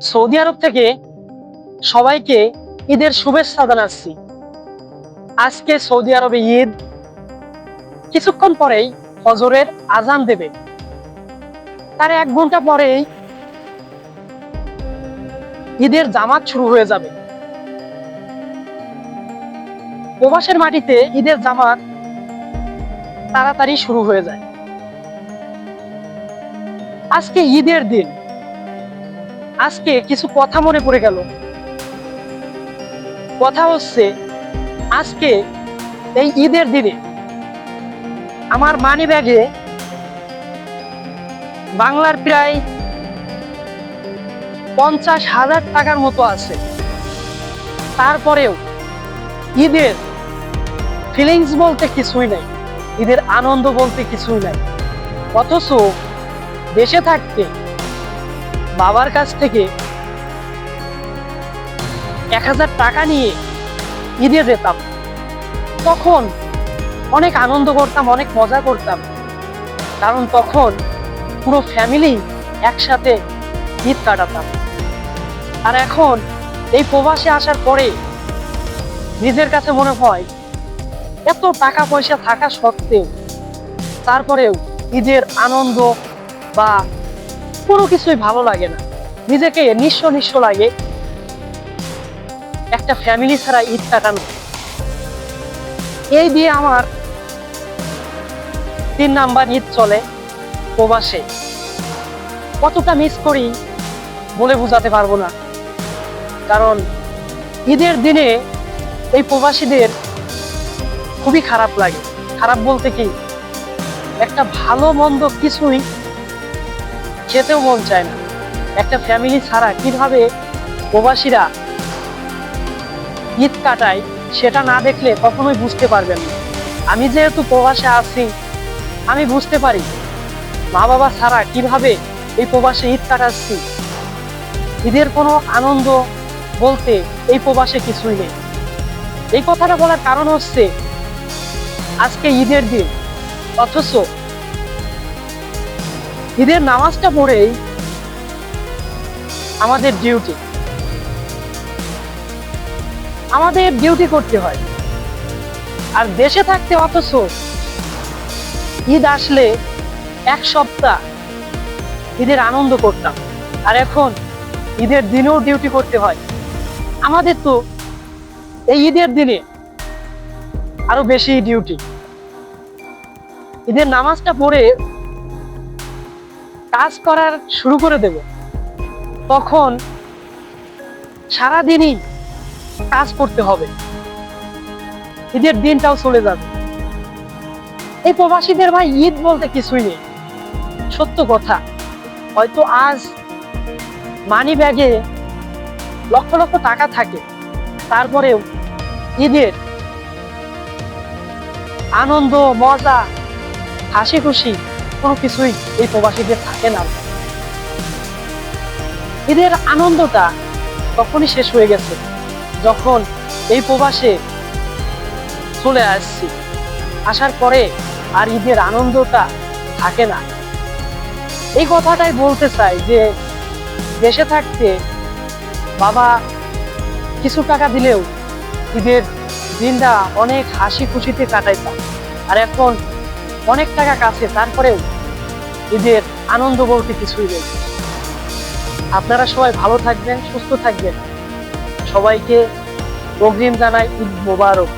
Saudi আরব থেকে সবাইকে ঈদের শুভেচ্ছা জানাচ্ছি। আজকে সৌদি আরবে ঈদ। কিছুক্ষণ পরেই হজরের আজান দেবে। তার এক ঘণ্টা পরেই ঈদের জামাত শুরু হয়ে যাবে। প্রবাসের মাটিতে ঈদের জামাত তাড়াতাড়ি শুরু হয়ে যায়। আজকে ঈদের দিন। আজকে কিছু কথা মনে পড়ে গেল। কথা হচ্ছে, আজকে এই ঈদের দিনে আমার মানি ব্যাগে বাংলার প্রায় পঞ্চাশ হাজার টাকার মতো আছে। তারপরেও ঈদের ফিলিংস বলতে কিছুই নাই, ঈদের আনন্দ বলতে কিছুই নাই। অথচ দেশে থাকতে বাবার কাছ থেকে এক হাজার টাকা নিয়ে ঈদে যেতাম তখন অনেক আনন্দ করতাম, অনেক মজা করতাম। কারণ তখন পুরো ফ্যামিলি একসাথে ঈদ কাটাতাম। আর এখন এই প্রবাসে আসার পরে নিজের কাছে মনে হয়, এত টাকা পয়সা থাকা সত্ত্বেও তারপরেও ঈদের আনন্দ বা কোনো কিছুই ভালো লাগে না। নিজেকে নিঃস্ব নিঃস্ব লাগে। একটা ফ্যামিলি ছাড়া ঈদ কাটানো। এই দিয়ে আমার তিন নাম্বার ঈদ চলে প্রবাসে। কতটা মিস করি বলে বোঝাতে পারব না। কারণ ঈদের দিনে এই প্রবাসীদের খুবই খারাপ লাগে। খারাপ বলতে কি? একটা ভালো মন্দ কিছুই খেতেও মন চায় না। একটা ফ্যামিলি ছাড়া কীভাবে প্রবাসীরা ঈদ কাটায় সেটা না দেখলে কখনোই বুঝতে পারবেন না। আমি যেহেতু প্রবাসে আছি, আমি বুঝতে পারি মা বাবা ছাড়া কীভাবে এই প্রবাসে ঈদ কাটাচ্ছি। ঈদের কোনো আনন্দ বলতে এই প্রবাসে কিছুই নেই। এই কথাটা বলার কারণ হচ্ছে আজকে ঈদের দিন। অথচ ঈদের নামাজটা পড়েই আমাদের ডিউটি আমাদের ডিউটি করতে হয়। আর দেশে থাকতে অথচ ঈদ আসলে এক সপ্তাহ ঈদের আনন্দ করতাম। আর এখন ঈদের দিনেও ডিউটি করতে হয়। আমাদের তো এই ঈদের দিনে আরও বেশি ডিউটি ঈদের নামাজটা পড়ে কাজ করার শুরু করে দেব। তখন সারাদিনই কাজ করতে হবে। ঈদের দিনটাও চলে যাবে। এই প্রবাসীদের ভাই, ঈদ বলতে কিছুই নেই। সত্য কথা। হয়তো আজ মানি ব্যাগে লক্ষ লক্ষ টাকা থাকে। তারপরেও ঈদের আনন্দ, মজা হাসি খুশি কোনো কিছুই এই প্রবাসীদের থাকে না। ঈদের আনন্দটা তখনই শেষ হয়ে গেছে, যখন এই প্রবাসে চলে আসছি। আসার পরে আর ঈদের আনন্দটা থাকে না। এই কথাটাই বলতে চাই যে, দেশে থাকতে বাবা কিছু টাকা দিলেও ঈদের দিনটা অনেক হাসি খুশিতে কাটাইতাম। আর এখন অনেক টাকা কাছে, তারপরেও ঈদের আনন্দ বলতে কিছুই নেই। আপনারা সবাই ভালো থাকবেন, সুস্থ থাকবেন। সবাইকে অগ্রিম জানাই ঈদ মোবারক।